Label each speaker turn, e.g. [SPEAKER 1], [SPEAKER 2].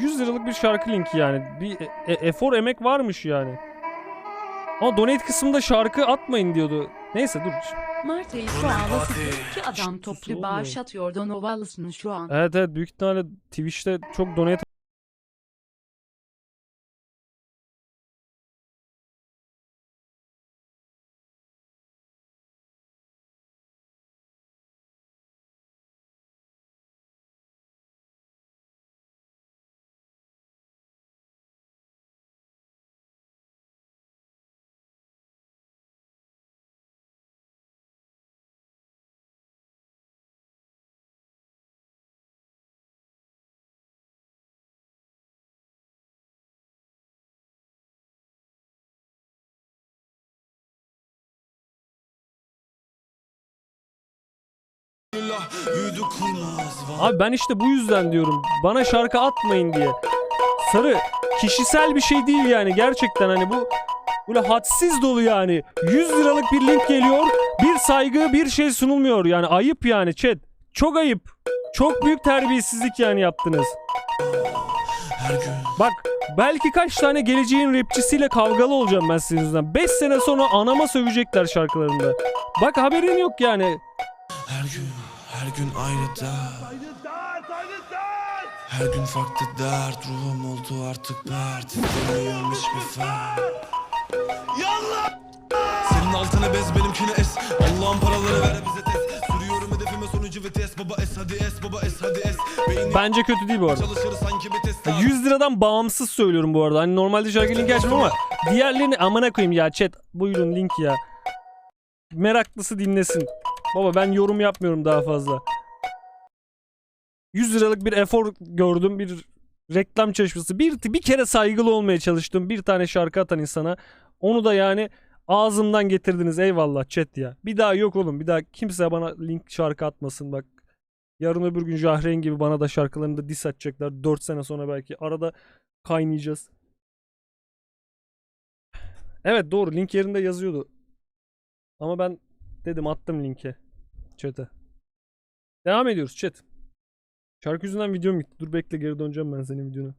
[SPEAKER 1] ...100 liralık bir şarkı linki yani. Bir e- e- efor emek varmış yani. Ama donate kısmında şarkı atmayın diyordu. Neyse dur.
[SPEAKER 2] Mart ayı şu anda iki adam toplu bağış atıyor Donovalısın şu an.
[SPEAKER 1] Evet evet büyük ihtimalle Twitch'te çok donate Abi ben işte bu yüzden diyorum. Bana şarkı atmayın diye. Sarı kişisel bir şey değil yani gerçekten hani bu böyle hadsiz dolu yani. 100 liralık bir link geliyor. Bir saygı bir şey sunulmuyor yani ayıp yani chat. Çok ayıp. Çok büyük terbiyesizlik yani yaptınız. Bak belki kaç tane geleceğin rapçisiyle kavgalı olacağım ben sizin yüzünden. 5 sene sonra anama sövecekler şarkılarında. Bak haberin yok yani.
[SPEAKER 3] Her gün Her gün aynı dert. Her gün farklı dert. Ruhum oldu artık pert. İstemiyorum hiçbir fer Senin altını bez benimkini es. Allah'ın paraları ver bize test Sürüyorum hedefime sonucu vites Baba es hadi es baba es hadi es. Beynim
[SPEAKER 1] Bence kötü değil bu arada.
[SPEAKER 3] çalışır sanki bir test
[SPEAKER 1] Ya 100 liradan bağımsız söylüyorum bu arada. Hani normalde şarkı linki açmam ama diğerlerini amına koyayım ya chat. Buyurun link ya. Meraklısı dinlesin. Baba ben yorum yapmıyorum daha fazla. 100 liralık bir efor gördüm. Bir reklam çalışması. Bir, bir kere saygılı olmaya çalıştım. Bir tane şarkı atan insana. Onu da yani ağzımdan getirdiniz. Eyvallah chat ya. Bir daha yok oğlum. Bir daha kimse bana link şarkı atmasın bak. Yarın öbür gün Jahren gibi bana da şarkılarında diss atacaklar. 4 sene sonra belki. Arada kaynayacağız. Evet doğru. Link yerinde yazıyordu. Ama ben dedim attım linke. Chat'e. Devam ediyoruz chat. Şarkı yüzünden videom gitti. Dur bekle geri döneceğim ben senin videona.